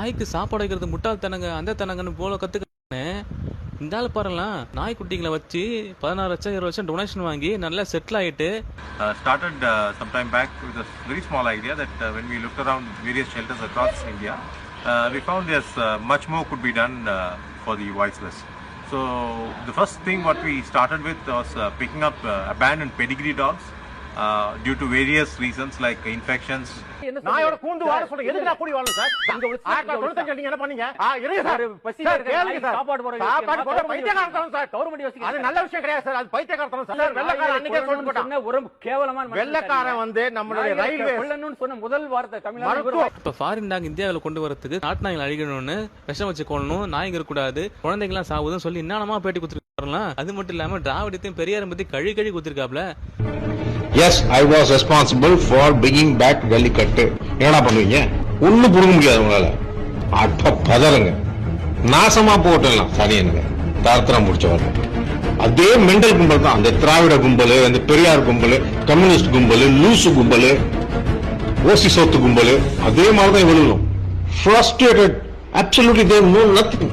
நாய்க்கு சாப்பாடு வைக்கிறது முட்டாள்தனங்க அந்த தனங்கன்னு போல கற்றுக்கிட்டேன் இந்த ஆள் பாருங்களேன் நாய்க்குட்டிங்களை வச்சு பதினாறு லட்சம் இருபது லட்சம் டொனேஷன் வாங்கி நல்லா செட்டில் ஆகிட்டு started some time back with very small idea that when we look around various shelters across India we found as much more could be done for the voiceless so the first thing what we started with was picking up up and abandoned dogs due to various reasons like infections. நாயோட கூண்டு வாழ சொல்றேன். எதுக்கு நான் கூடி வாழணும் sir? இங்க ஒரு ஆயிரத்தி தொள்ளாயிரத்தி தொண்ணூத்தஞ்சு நீங்க என்ன பண்ணீங்க? ஆ, இருங்க சார். கேளுங்க சார். சாப்பாடு சாப்பாடு பைத்தியக்காரத்தனம் சார். கவர்மெண்ட் அது நல்ல விஷயம் கிடையாது சார். அது பைத்தியக்காரத்தனம் சார். வெள்ளக்காரன் அன்னைக்கே சொல்லிட்டு போட்டான் சொன்ன ஒரு கேவலமான மனுஷன் வெள்ளக்காரன் சார் வந்து நம்மளுடைய ரயில்வே கொல்லணும்னு சொன்ன முதல் வார்த்தை தமிழ்நாடு இப்ப ஃபாரின் டாக் இந்தியாவில் கொண்டு வரதுக்கு நாட்டு நாய்கள் அழிக்கணும்னு விஷம் வச்சு கொள்ளணும் நாய்ங்க இருக்கக்கூடாது குழந்தைங்களாம் சாகுதுன்னு சொல்லி என்னென்னமா பேட்டி கொடுத்துருக்காருலாம் அது மட்டும் இல்லாம டிராவிடத்தையும் பெரியாரும் பத்தி கழி கழி கொடுத்துருக்காப்ல yes I was responsible for bringing back Jallikattu என்னடா பண்ணுவீங்க? ஒண்ணு புடுங்க முடியாது உங்களால. அப்ப பதறுங்க. நாசமா போட்டலாம் சனியனுங்க தரத்திரம் முடிச்சவர் அதே மெண்டல் கும்பல் தான். அந்த திராவிட கும்பல் அந்த பெரியார் கும்பல் கம்யூனிஸ்ட் கும்பல் லூசு கும்பல் ஓசி சொத்து கும்பல் அதே மாதிரி தான் இவளும் frustrated absolutely Dev no nothing